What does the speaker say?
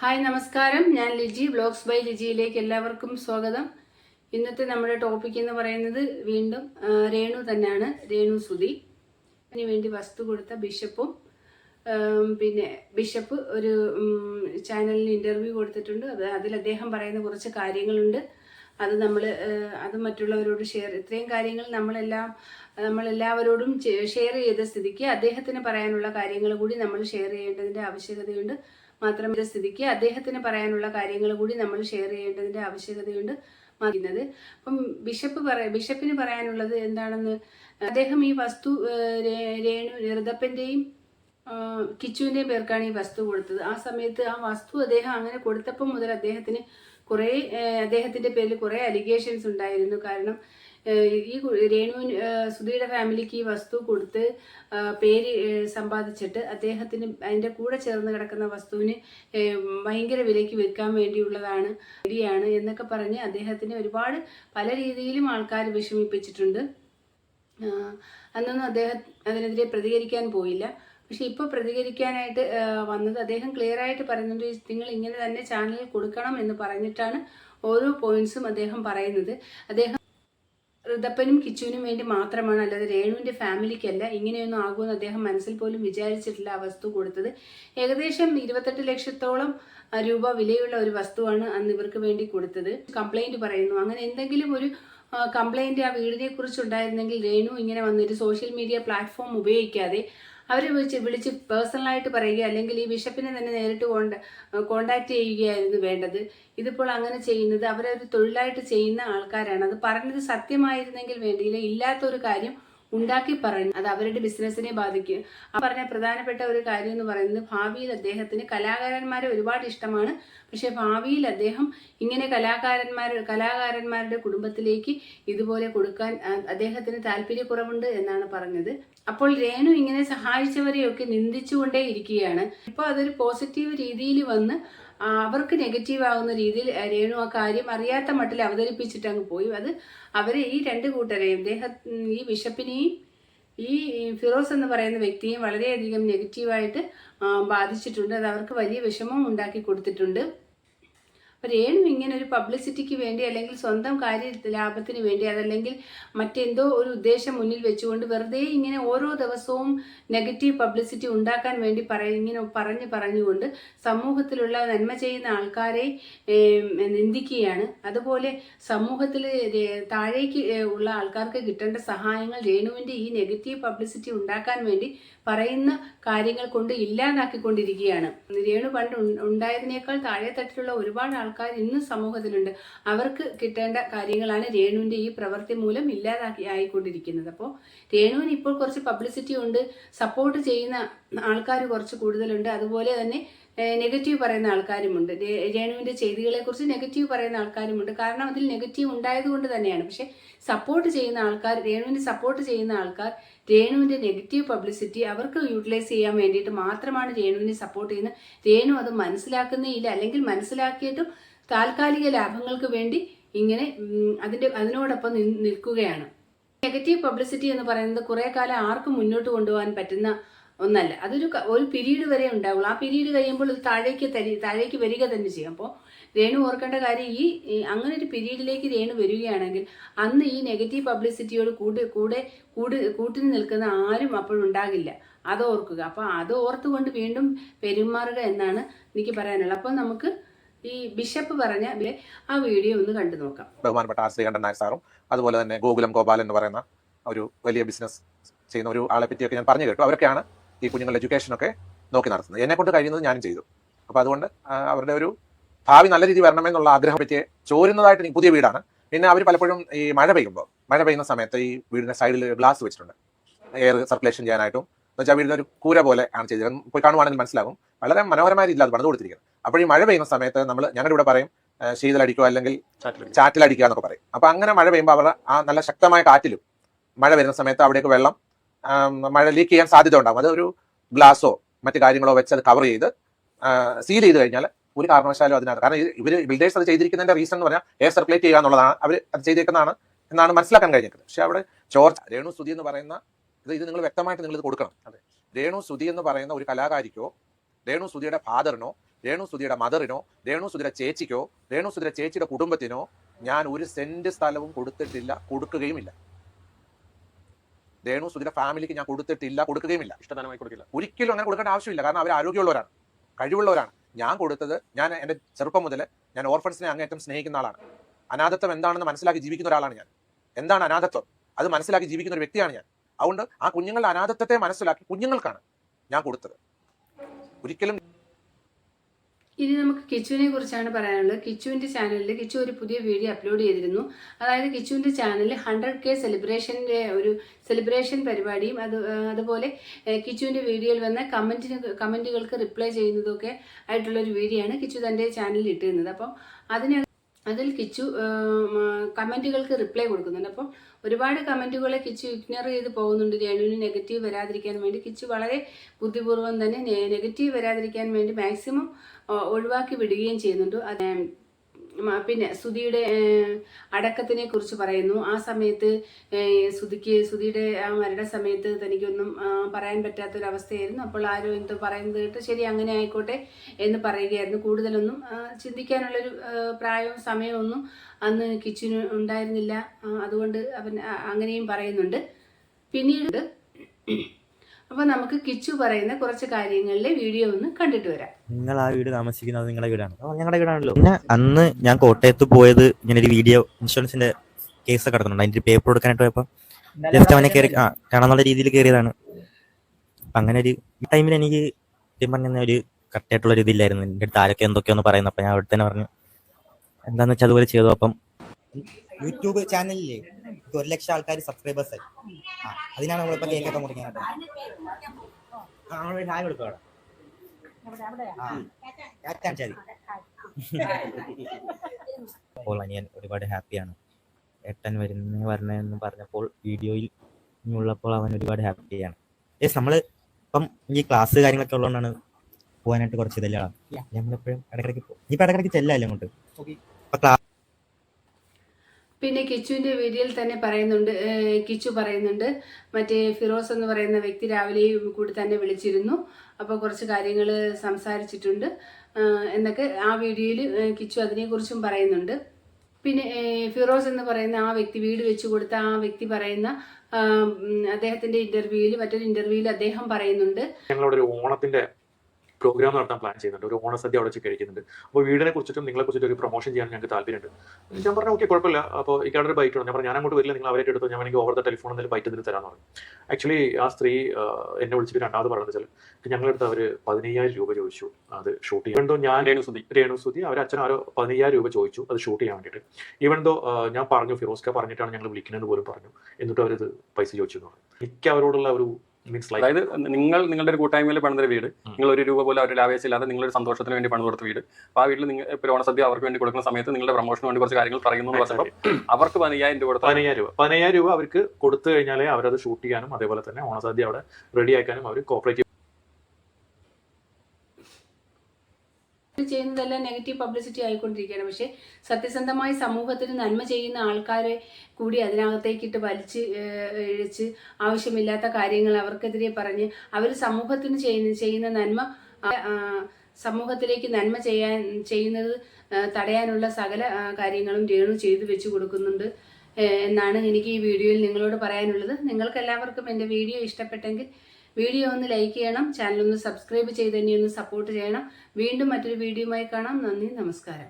Hi നമസ്കാരം. ഞാൻ Liji blogs by ലിജിയിലേക്ക് എല്ലാവർക്കും സ്വാഗതം. ഇന്നത്തെ നമ്മുടെ ടോപ്പിക് എന്ന് പറയുന്നത് വീണ്ടും രേണു തന്നെയാണ്. രേണു സുധി. അതിന് വേണ്ടി വസ്തു കൊടുത്ത ബിഷപ്പും പിന്നെ ബിഷപ്പ് ഒരു ചാനലിന് ഇന്റർവ്യൂ കൊടുത്തിട്ടുണ്ട്. അത് അതിൽ അദ്ദേഹം പറയുന്ന കുറച്ച് കാര്യങ്ങളുണ്ട്. അത് നമ്മൾ അത് മറ്റുള്ളവരോട് ഷെയർ ഇത്രയും കാര്യങ്ങൾ നമ്മളെല്ലാം നമ്മളെല്ലാവരോടും ഷെയർ ചെയ്ത സ്ഥിതിക്ക് അദ്ദേഹത്തിന് പറയാനുള്ള കാര്യങ്ങൾ കൂടി നമ്മൾ ഷെയർ ചെയ്യേണ്ടതിന്റെ ആവശ്യകതയുണ്ട്. മാത്രമല്ല സ്ഥിതിക്ക് അദ്ദേഹത്തിന് പറയാനുള്ള കാര്യങ്ങൾ കൂടി നമ്മൾ ഷെയർ ചെയ്യേണ്ടതിന്റെ ആവശ്യകതയുണ്ട് മതിയുന്നത് അപ്പം ബിഷപ്പ് പറ ബിഷപ്പിന് പറയാനുള്ളത് എന്താണെന്ന് അദ്ദേഹം ഈ വസ്തു രേണു ഋതപ്പന്റെയും കിച്ചുവിന്റെയും പേർക്കാണ് ഈ വസ്തു കൊടുത്തത്. ആ സമയത്ത് ആ വസ്തു അദ്ദേഹം അങ്ങനെ കൊടുത്തപ്പോൾ മുതൽ അദ്ദേഹത്തിന് കുറേ അദ്ദേഹത്തിന്റെ പേരിൽ കുറേ അലിഗേഷൻസ് ഉണ്ടായിരുന്നു. കാരണം ഈ രേണു സുധിയുടെ ഫാമിലിക്ക് ഈ വസ്തു കൊടുത്ത് പേര് സമ്പാദിച്ചിട്ട് അദ്ദേഹത്തിന് അതിന്റെ കൂടെ ചേർന്ന് കിടക്കുന്ന വസ്തുവിന് ഭയങ്കര വിലയ്ക്ക് വിൽക്കാൻ വേണ്ടിയുള്ളതാണ് ഇടിയാണ് എന്നൊക്കെ പറഞ്ഞ് അദ്ദേഹത്തിന് ഒരുപാട് പല രീതിയിലും ആൾക്കാർ വിഷമിപ്പിച്ചിട്ടുണ്ട്. അന്നൊന്നും അദ്ദേഹം അതിനെതിരെ പ്രതികരിക്കാൻ പോയില്ല. പക്ഷെ ഇപ്പോൾ പ്രതികരിക്കാനായിട്ട് വന്നത് അദ്ദേഹം ക്ലിയർ ആയിട്ട് പറയുന്നുണ്ട് നിങ്ങൾ ഇങ്ങനെ തന്നെ ചാനലിൽ കൊടുക്കണം എന്ന് പറഞ്ഞിട്ടാണ് ഓരോ പോയിന്റ്സും അദ്ദേഹം പറയുന്നത്. അദ്ദേഹം ഋതപ്പനും കിച്ചുവിനും വേണ്ടി മാത്രമാണ് അല്ലാതെ രേണുവിന്റെ ഫാമിലിക്കല്ല ഇങ്ങനെയൊന്നും ആകുമെന്ന് അദ്ദേഹം മനസ്സിൽ പോലും വിചാരിച്ചിട്ടില്ല ആ വസ്തു കൊടുത്തത്. ഏകദേശം ഇരുപത്തെട്ട് ലക്ഷത്തോളം രൂപ വിലയുള്ള ഒരു വസ്തുവാണ് അന്ന് ഇവർക്ക് വേണ്ടി കൊടുത്തത്. കംപ്ലൈന്റ് പറയുന്നു. അങ്ങനെ എന്തെങ്കിലും ഒരു കംപ്ലൈന്റ് ആ വീടിനെ കുറിച്ച് ഉണ്ടായിരുന്നെങ്കിൽ രേണു ഇങ്ങനെ വന്നൊരു സോഷ്യൽ മീഡിയ പ്ലാറ്റ്ഫോം ഉപയോഗിക്കാതെ അവരെ വിളിച്ച് വിളിച്ച് പേഴ്സണലായിട്ട് പറയുക അല്ലെങ്കിൽ ഈ ബിഷപ്പിനെ തന്നെ നേരിട്ട് കോണ്ട കോണ്ടാക്ട് ചെയ്യുകയായിരുന്നു വേണ്ടത്. ഇതിപ്പോൾ അങ്ങനെ ചെയ്യുന്നത് അവരൊരു തൊഴിലായിട്ട് ചെയ്യുന്ന ആൾക്കാരാണ്. അത് പറഞ്ഞത് സത്യമായിരുന്നെങ്കിൽ വേണ്ടിയില്ല. ഇല്ലാത്തൊരു കാര്യം ഉണ്ടാക്കി പറഞ്ഞു അത് അവരുടെ ബിസിനസ്സിനെ ബാധിക്കും. ആ പറഞ്ഞ പ്രധാനപ്പെട്ട ഒരു കാര്യം എന്ന് പറയുന്നത് ഭാവിയിൽ അദ്ദേഹത്തിന് കലാകാരന്മാരെ ഒരുപാട് ഇഷ്ടമാണ്. പക്ഷേ ഭാവിയിൽ അദ്ദേഹം ഇങ്ങനെ കലാകാരന്മാർ കലാകാരന്മാരുടെ കുടുംബത്തിലേക്ക് ഇതുപോലെ കൊടുക്കാൻ അദ്ദേഹത്തിന് താല്പര്യക്കുറവുണ്ട് എന്നാണ് പറഞ്ഞത്. അപ്പോൾ രേണു ഇങ്ങനെ സഹായിച്ചവരെയൊക്കെ നിന്ദിച്ചുകൊണ്ടേ ഇരിക്കുകയാണ് ഇപ്പോൾ അതൊരു പോസിറ്റീവ് രീതിയിൽ വന്ന് അവർക്ക് നെഗറ്റീവ് ആവുന്ന രീതിയിൽ രേണു ആ കാര്യം അറിയാത്ത മട്ടിൽ അവതരിപ്പിച്ചിട്ട് അങ്ങ് പോയി. അത് അവരെ ഈ രണ്ട് കൂട്ടരെയും ദേഹ ഈ ബിഷപ്പിനെയും ഈ ഫിറോസ് എന്ന് പറയുന്ന വ്യക്തിയും വളരെയധികം നെഗറ്റീവായിട്ട് ബാധിച്ചിട്ടുണ്ട്. അത് അവർക്ക് വലിയ വിഷമം ഉണ്ടാക്കി കൊടുത്തിട്ടുണ്ട്. രേണു ഇങ്ങനെ ഒരു പബ്ലിസിറ്റിക്ക് വേണ്ടി അല്ലെങ്കിൽ സ്വന്തം കാര്യ ലാഭത്തിന് വേണ്ടി അതല്ലെങ്കിൽ മറ്റെന്തോ ഒരു ഉദ്ദേശം മുന്നിൽ വെച്ചുകൊണ്ട് വെറുതെ ഇങ്ങനെ ഓരോ ദിവസവും നെഗറ്റീവ് പബ്ലിസിറ്റി ഉണ്ടാക്കാൻ വേണ്ടി പറയ ഇങ്ങനെ പറഞ്ഞ് പറഞ്ഞുകൊണ്ട് സമൂഹത്തിലുള്ള നന്മ ചെയ്യുന്ന ആൾക്കാരെ നിന്ദിക്കുകയാണ്. അതുപോലെ സമൂഹത്തിൽ താഴേക്ക് ഉള്ള ആൾക്കാർക്ക് കിട്ടേണ്ട സഹായങ്ങൾ രേണുവിന്റെ ഈ നെഗറ്റീവ് പബ്ലിസിറ്റി ഉണ്ടാക്കാൻ വേണ്ടി പറയുന്ന കാര്യങ്ങൾ കൊണ്ട് ഇല്ലാതാക്കിക്കൊണ്ടിരിക്കുകയാണ്. രേണു പണ്ട് ഉണ്ടായതിനേക്കാൾ താഴെ തട്ടിലുള്ള ഒരുപാട് ആൾക്കാർ ഇന്നും സമൂഹത്തിലുണ്ട്. അവർക്ക് കിട്ടേണ്ട കാര്യങ്ങളാണ് രേണുവിന്റെ ഈ പ്രവൃത്തി മൂലം ഇല്ലാതാക്കി ആയിക്കൊണ്ടിരിക്കുന്നത്. അപ്പോൾ രേണുവിന് ഇപ്പോൾ കുറച്ച് പബ്ലിസിറ്റി ഉണ്ട്. സപ്പോർട്ട് ചെയ്യുന്ന ആൾക്കാർ കുറച്ച് കൂടുതലുണ്ട്. അതുപോലെ തന്നെ നെഗറ്റീവ് പറയുന്ന ആൾക്കാരുമുണ്ട്. രേണുവിന്റെ ചെയ്തികളെക്കുറിച്ച് നെഗറ്റീവ് പറയുന്ന ആൾക്കാരുമുണ്ട്. കാരണം അതിൽ നെഗറ്റീവ് ഉണ്ടായതുകൊണ്ട് തന്നെയാണ്. പക്ഷേ സപ്പോർട്ട് ചെയ്യുന്ന ആൾക്കാർ രേണുവിനെ സപ്പോർട്ട് ചെയ്യുന്ന ആൾക്കാർ രേണുവിന്റെ നെഗറ്റീവ് പബ്ലിസിറ്റി അവർക്ക് യൂട്ടിലൈസ് ചെയ്യാൻ വേണ്ടിയിട്ട് മാത്രമാണ് രേണുവിനെ സപ്പോർട്ട് ചെയ്യുന്നത്. രേണു അത് മനസ്സിലാക്കുന്നേ ഇല്ല. അല്ലെങ്കിൽ മനസ്സിലാക്കിയിട്ടും താൽക്കാലിക ലാഭങ്ങൾക്ക് വേണ്ടി ഇങ്ങനെ അതിന്റെ അതിനോടൊപ്പം നിൽക്കുകയാണ്. നെഗറ്റീവ് പബ്ലിസിറ്റി എന്ന് പറയുന്നത് കുറേ കാലം ആർക്കും മുന്നോട്ട് കൊണ്ടുപോകാൻ പറ്റുന്ന ഒന്നല്ല. അതൊരു ഒരു പീരീഡ് വരെ ഉണ്ടാവുള്ളൂ. ആ പീരീഡ് കഴിയുമ്പോൾ ഇത് താഴേക്ക് തരി താഴേക്ക് വരിക തന്നെ ചെയ്യും. അപ്പോൾ രേണു ഓർക്കേണ്ട കാര്യം ഈ ഈ അങ്ങനെ ഒരു പീരീഡിലേക്ക് രേണു വരികയാണെങ്കിൽ അന്ന് ഈ നെഗറ്റീവ് പബ്ലിസിറ്റിയോട് കൂടെ കൂടെ കൂടി കൂട്ടിന് നിൽക്കുന്ന ആരും അപ്പോഴുണ്ടാകില്ല അത് ഓർക്കുക. അപ്പോൾ അത് ഓർത്തുകൊണ്ട് വീണ്ടും പെരുമാറുക എന്നാണ് എനിക്ക് പറയാനുള്ളത്. അപ്പോൾ നമുക്ക് ഈ ബിഷപ്പ് പറഞ്ഞ ആ വീഡിയോ ഒന്ന് കണ്ടു നോക്കാം. ബഹുമാനപ്പെട്ട ആർ ശ്രീകണ്ഠൻ നായർ സാറും അതുപോലെ തന്നെ ഗോകുലം ഗോപാൽ എന്ന് പറയുന്ന ഒരു വലിയ ബിസിനസ് ചെയ്യുന്ന ഒരു ആളെ പറ്റിയൊക്കെ ഞാൻ പറഞ്ഞു കേട്ടു. അവരൊക്കെയാണ് ഈ കുഞ്ഞുങ്ങളുടെ എഡ്യൂക്കേഷൻ ഒക്കെ നോക്കി നടത്തുന്നത്. എന്നെ കൊണ്ട് കഴിയുന്നത് ഞാനും ചെയ്തു. അപ്പോൾ അതുകൊണ്ട് അവരുടെ ഒരു ഭാവി നല്ല രീതി വരണമെന്നുള്ള ആഗ്രഹം പറ്റിയ ചോരുന്നതായിട്ട് എനിക്ക് പുതിയ വീടാണ്. പിന്നെ അവർ പലപ്പോഴും ഈ മഴ പെയ്യുമ്പോൾ മഴ പെയ്യുന്ന സമയത്ത് ഈ വീടിന്റെ സൈഡിൽ ഗ്ലാസ് വെച്ചിട്ടുണ്ട്. എയർ സർക്കുലേഷൻ ചെയ്യാനായിട്ടും എന്ന് വെച്ചാൽ വീടിന്റെ ഒരു കൂര പോലെ ആണ് ചെയ്തത്. പോയി കാണുവാണെങ്കിൽ മനസ്സിലാകും. വളരെ മനോഹരമായ രീതിയിൽ അത് പണിത് കൊടുത്തിരിക്കുന്നത്. അപ്പോൾ ഈ മഴ പെയ്യുന്ന സമയത്ത് നമ്മൾ ഞങ്ങളുടെ ഇവിടെ പറയും ശീതലടിക്കുക അല്ലെങ്കിൽ ചാറ്റിലടിക്കുക എന്നൊക്കെ പറയും. അപ്പൊ അങ്ങനെ മഴ പെയ്യുമ്പോൾ അവർ ആ നല്ല ശക്തമായ കാറ്റിലും മഴ വരുന്ന സമയത്ത് അവിടേക്ക് വെള്ളം മഴ ലീക്ക് ചെയ്യാൻ സാധ്യത ഉണ്ടാകും അത് ഒരു ഗ്ലാസോ മറ്റു കാര്യങ്ങളോ വെച്ച് അത് കവർ ചെയ്ത് സീൽ ചെയ്ത് കഴിഞ്ഞാൽ ഒരു കാരണവശാലും അതിനകത്ത് കാരണം ഇവർ ബിൽഡേഴ്സ് അത് ചെയ്തിരിക്കുന്നതിന്റെ റീസൺ എന്ന് പറഞ്ഞാൽ എയർ സർക്കുലേറ്റ് ചെയ്യുക എന്നുള്ളതാണ് അവർ അത് ചെയ്തേക്കുന്നതാണ് എന്നാണ് മനസ്സിലാക്കാൻ കഴിഞ്ഞിരിക്കുന്നത് പക്ഷെ അവിടെ ചോർച്ച രേണു സുതി എന്ന് പറയുന്ന ഇത് ഇത് നിങ്ങൾ വ്യക്തമായിട്ട് നിങ്ങൾ ഇത് കൊടുക്കണം. അതെ. രേണു സുതി എന്ന് പറയുന്ന ഒരു കലാകാരിക്കോ രേണു സുതിയുടെ ഫാദറിനോ രേണു സുതിയുടെ മദറിനോ രേണു സുതിയുടെ ചേച്ചിക്കോ രേണു സുതിയുടെ ചേച്ചിയുടെ കുടുംബത്തിനോ ഞാൻ ഒരു സെന്റ് സ്ഥലവും കൊടുത്തിട്ടില്ല കൊടുക്കുകയുമില്ല. രേണു സുധിയുടെ ഫാമിലിക്ക് ഞാൻ കൊടുത്തിട്ടില്ല കൊടുക്കുകയുമില്ല. ഇഷ്ടദാനമായി കൊടുക്കില്ല. ഒരിക്കലും അങ്ങനെ കൊടുക്കേണ്ട ആവശ്യമില്ല. കാരണം അവർ ആരോഗ്യമുള്ളവരാണ് കഴിവുള്ളവരാണ്. ഞാൻ കൊടുത്തത് ഞാൻ എന്റെ ചെറുപ്പം മുതൽ ഞാൻ ഓർഫൻസിനെ അങ്ങേറ്റം സ്നേഹിക്കുന്ന ആളാണ്. അനാഥത്വം എന്താണെന്ന് മനസ്സിലാക്കി ജീവിക്കുന്ന ഒരാളാണ് ഞാൻ. എന്താണ് അനാഥത്വം? അത് മനസ്സിലാക്കി ജീവിക്കുന്ന ഒരു വ്യക്തിയാണ് ഞാൻ. അതുകൊണ്ട് ആ കുഞ്ഞുങ്ങളുടെ അനാഥത്വത്തെ മനസ്സിലാക്കി കുഞ്ഞുങ്ങൾക്കാണ് ഞാൻ കൊടുത്തത്. ഒരിക്കലും ഇനി നമുക്ക് കിച്ചുവിനെ കുറിച്ചാണ് പറയാനുള്ളത്. കിച്ചുവിന്റെ ചാനലിൽ കിച്ചു ഒരു പുതിയ വീഡിയോ അപ്ലോഡ് ചെയ്തിരുന്നു. അതായത് കിച്ചുവിന്റെ ചാനലിൽ ഹൺഡ്രഡ് കെ സെലിബ്രേഷന്റെ ഒരു സെലിബ്രേഷൻ പരിപാടിയും അത് അതുപോലെ കിച്ചുവിന്റെ വീഡിയോയിൽ വന്ന കമന്റിന് കമന്റുകൾക്ക് റിപ്ലൈ ചെയ്യുന്നതൊക്കെ ആയിട്ടുള്ളൊരു വീഡിയോ ആണ് കിച്ചു തന്റെ ചാനലിൽ ഇട്ടിരുന്നത്. അപ്പം അതിന് അതിൽ കിച്ചു കമന്റുകൾക്ക് റിപ്ലൈ കൊടുക്കുന്നുണ്ട്. അപ്പം ഒരുപാട് കമന്റുകളെ കിച്ചു ഇഗ്നോർ ചെയ്ത് പോകുന്നുണ്ട്. രേണുവിന് നെഗറ്റീവ് വരാതിരിക്കാൻ വേണ്ടി കിച്ചു വളരെ ബുദ്ധിപൂർവം തന്നെ നെഗറ്റീവ് വരാതിരിക്കാൻ വേണ്ടി മാക്സിമം ഒഴിവാക്കി വിടുകയും ചെയ്യുന്നുണ്ട്. അത് പിന്നെ സുധിയുടെ അടക്കത്തിനെ കുറിച്ച് പറയുന്നു. ആ സമയത്ത് സുധിക്ക് സുധിയുടെ ആ മരണ സമയത്ത് തനിക്കൊന്നും പറയാൻ പറ്റാത്തൊരവസ്ഥയായിരുന്നു. അപ്പോൾ ആരും എന്തോ പറയുന്നത് കേട്ട് ശരി അങ്ങനെ ആയിക്കോട്ടെ എന്ന് പറയുകയായിരുന്നു. കൂടുതലൊന്നും ചിന്തിക്കാനുള്ളൊരു പ്രായവും സമയമൊന്നും അന്ന് കിച്ചിന് ഉണ്ടായിരുന്നില്ല. അതുകൊണ്ട് അവൻ അങ്ങനെയും പറയുന്നുണ്ട്. പിന്നീട് അപ്പോൾ നമുക്ക് കിച്ചു പറയുന്ന കുറച്ച് കാര്യങ്ങളിലെ വീഡിയോ ഒന്ന് കണ്ടിട്ട് വരാം. നിങ്ങൾ ആ വീട് താമസിക്കുന്നത് നിങ്ങളുടെ വീടാണ്. അപ്പോൾ ഞങ്ങളുടെ വീടാണല്ലോ. പിന്നെ അന്ന് ഞാൻ കോട്ടയത്ത് പോയത് ഇങ്ങനെ ഒരു വീഡിയോ ഇൻഷുറൻസിന്റെ കേസ് കിടക്കുന്നുണ്ട് അതിന്റെ പേപ്പർ കൊടുക്കാനായിട്ട് പോയപ്പോൾ ജസ്റ്റ് അവനെ കയറി ആ കാണാന്നുള്ള രീതിയിൽ കയറിയതാണ് അപ്പം അങ്ങനെ ഒരു ഈ ടൈമിൽ എനിക്ക് സത്യം പറഞ്ഞ ഒരു കറക്റ്റായിട്ടുള്ള ഒരു ഇതില്ലായിരുന്നു. എന്റെ അടുത്ത് ആരൊക്കെ എന്തൊക്കെയാന്ന് പറയുന്നത് അപ്പം ഞാൻ അവിടെ തന്നെ പറഞ്ഞു. എന്താന്ന് വെച്ചാൽ അതുപോലെ ചെയ്തു. അപ്പം യൂട്യൂബ് ചാനലിൽ ഒരു ലക്ഷം ആൾക്കാർ സബ്സ്ക്രൈബേഴ്സ് ആയി. ആ, അതിനാണ് നമ്മളിപ്പോ കേക്കൊക്കെ മുറിക്കാനായിട്ട് കൊടുക്കുക അപ്പോൾ അനിയൻ ഒരുപാട് ഹാപ്പിയാണ്. ഏട്ടൻ വരുന്ന വരണമെന്ന് പറഞ്ഞപ്പോൾ വീഡിയോയിൽ ഉള്ളപ്പോൾ അവൻ ഒരുപാട് ഹാപ്പിയാണ്. യെസ് നമ്മൾ ഇപ്പം ഈ ക്ലാസ് കാര്യങ്ങളൊക്കെ ഉള്ളതുകൊണ്ടാണ് പോകാനായിട്ട് കുറച്ച് ഇതല്ല. നമ്മളെപ്പോഴും ഇടക്കിടക്ക് ഇനിയിപ്പോൾ ഇടക്കിടക്ക് ചെല്ലല്ലേ അങ്ങോട്ട്? ഇപ്പൊ ക്ലാസ് പിന്നെ കിച്ചുവിന്റെ വീഡിയോയിൽ തന്നെ പറയുന്നുണ്ട് കിച്ചു പറയുന്നുണ്ട് മറ്റേ ഫിറോസ് എന്ന് പറയുന്ന വ്യക്തി രാവിലെ കൂടി തന്നെ വിളിച്ചിരുന്നു. അപ്പോൾ കുറച്ച് കാര്യങ്ങൾ സംസാരിച്ചിട്ടുണ്ട്. എന്നൊക്കെ ആ വീഡിയോയിൽ കിച്ചു അതിനെക്കുറിച്ചും പറയുന്നുണ്ട്. പിന്നെ ഫിറോസ് എന്ന് പറയുന്ന ആ വ്യക്തി വീട് വെച്ച് കൊടുത്ത ആ വ്യക്തി പറയുന്ന അദ്ദേഹത്തിന്റെ ഇന്റർവ്യൂവിൽ മറ്റൊരു ഇന്റർവ്യൂവിൽ അദ്ദേഹം പറയുന്നുണ്ട്. ഞങ്ങളുടെ ഒരു ഓണത്തിന്റെ പ്രോഗ്രാം നടത്താൻ പ്ലാൻ ചെയ്യുന്നുണ്ട്. ഒരു ഓണസദ്യ അവിടെ വെച്ച് കഴിക്കുന്നുണ്ട്. അപ്പോൾ വീടിനെ കുറിച്ചിട്ടും നിങ്ങളെ കുറിച്ചിട്ട് ഒരു പ്രൊമോഷൻ ചെയ്യാൻ ഞങ്ങൾക്ക് താല്പര്യമുണ്ട്. ഞാൻ പറഞ്ഞു ഓക്കെ കുഴപ്പമില്ല. അപ്പോൾ ഈ ഒരു ബൈറ്റ് ഉണ്ട് ഞാൻ പറഞ്ഞു ഞാൻ അങ്ങോട്ട് വരില്ല. നിങ്ങൾ അവരെ എടുത്തു ഞാൻ എനിക്ക് ഓവർ ദ ടെലിഫോൺ എന്തെങ്കിലും ബൈറ്റ് എന്തെങ്കിലും തരാമെന്ന് പറഞ്ഞു. ആക്ച്വലി ആ സ്ത്രീ എന്നെ വിളിച്ചിട്ട് രണ്ടാമത് പറഞ്ഞത് വെച്ചാൽ ഞങ്ങളെടുത്ത് അവർ പതിനയ്യായിരം രൂപ ചോദിച്ചു. അത് ഷൂട്ട് ചെയ്യാൻ ഞാൻ രേണു ഞാൻ രേണുസുതി. രേണുസുതി. അവർ അച്ഛൻ ആരോ പതിനയ്യായിരം രൂപ ചോദിച്ചു. അത് ഷൂട്ട് ചെയ്യാൻ വേണ്ടിയിട്ട്. ഈവൻ ദോ ഞാൻ പറഞ്ഞു ഫിറോസ്ക പറഞ്ഞിട്ടാണ് ഞങ്ങൾ വിളിക്കുന്നത് പോലും പറഞ്ഞു. എന്നിട്ട് അവരത് പൈസ ചോദിച്ചു എന്ന് പറഞ്ഞു. എനിക്ക് അവരോടുള്ള ഒരു മീൻസ് ലൈക്ക് അതായത് നിങ്ങൾ നിങ്ങളുടെ ഒരു കൂട്ടായ്മയിൽ പണിതൊരു വീട് നിങ്ങൾ ഒരു രൂപ പോലും അവരുടെ ആവേശമില്ലാതെ നിങ്ങളൊരു സന്തോഷത്തിന് വേണ്ടി പണിത് കൊടുത്ത വീട്. അപ്പോൾ ആ വീട്ടിൽ നിങ്ങൾ ഇപ്പോൾ ഓണസദ്യ അവർക്ക് വേണ്ടി കൊടുക്കുന്ന സമയത്ത് നിങ്ങളുടെ പ്രൊമോഷന് വേണ്ടി കുറച്ച് കാര്യങ്ങൾ പറയുന്നു എന്ന് പറഞ്ഞപ്പോൾ അവർക്ക് പതിനയ്യായിരം രൂപ പതിനയ്യായിരം രൂപ. പതിനയ്യായിരം രൂപ അവർക്ക് കൊടുത്തു കഴിഞ്ഞാലേ അവരത് ഷൂട്ട് ചെയ്യാനും അതേപോലെ തന്നെ ഓണസദ്യ അവിടെ റെഡി ആക്കാനും അവർ കോപ്പറേറ്റ് ചെയ്യുന്നതെല്ലാം നെഗറ്റീവ് പബ്ലിസിറ്റി ആയിക്കൊണ്ടിരിക്കുകയാണ്. പക്ഷേ സത്യസന്ധമായി സമൂഹത്തിന് നന്മ ചെയ്യുന്ന ആൾക്കാരെ കൂടി അതിനകത്തേക്കിട്ട് വലിച്ച് ഇഴച്ച് ആവശ്യമില്ലാത്ത കാര്യങ്ങൾ അവർക്കെതിരെ പറഞ്ഞ് അവർ സമൂഹത്തിന് ചെയ്യുന്ന ചെയ്യുന്ന നന്മ സമൂഹത്തിലേക്ക് നന്മ ചെയ്യാൻ ചെയ്യുന്നത് തടയാനുള്ള സകല കാര്യങ്ങളും രേണു ചെയ്തു വെച്ച് കൊടുക്കുന്നുണ്ട് എന്നാണ് എനിക്ക് ഈ വീഡിയോയിൽ നിങ്ങളോട് പറയാനുള്ളത്. നിങ്ങൾക്ക് എല്ലാവർക്കും എന്റെ വീഡിയോ ഇഷ്ടപ്പെട്ടെങ്കിൽ വീഡിയോ ഒന്ന് ലൈക്ക് ചെയ്യണം ചാനൽ ഒന്ന് സബ്സ്ക്രൈബ് ചെയ്ത് തന്നെ ഒന്ന് സപ്പോർട്ട് ചെയ്യണം. വീണ്ടും മറ്റൊരു വീഡിയോയുമായി കാണാം. നന്ദി നമസ്കാരം.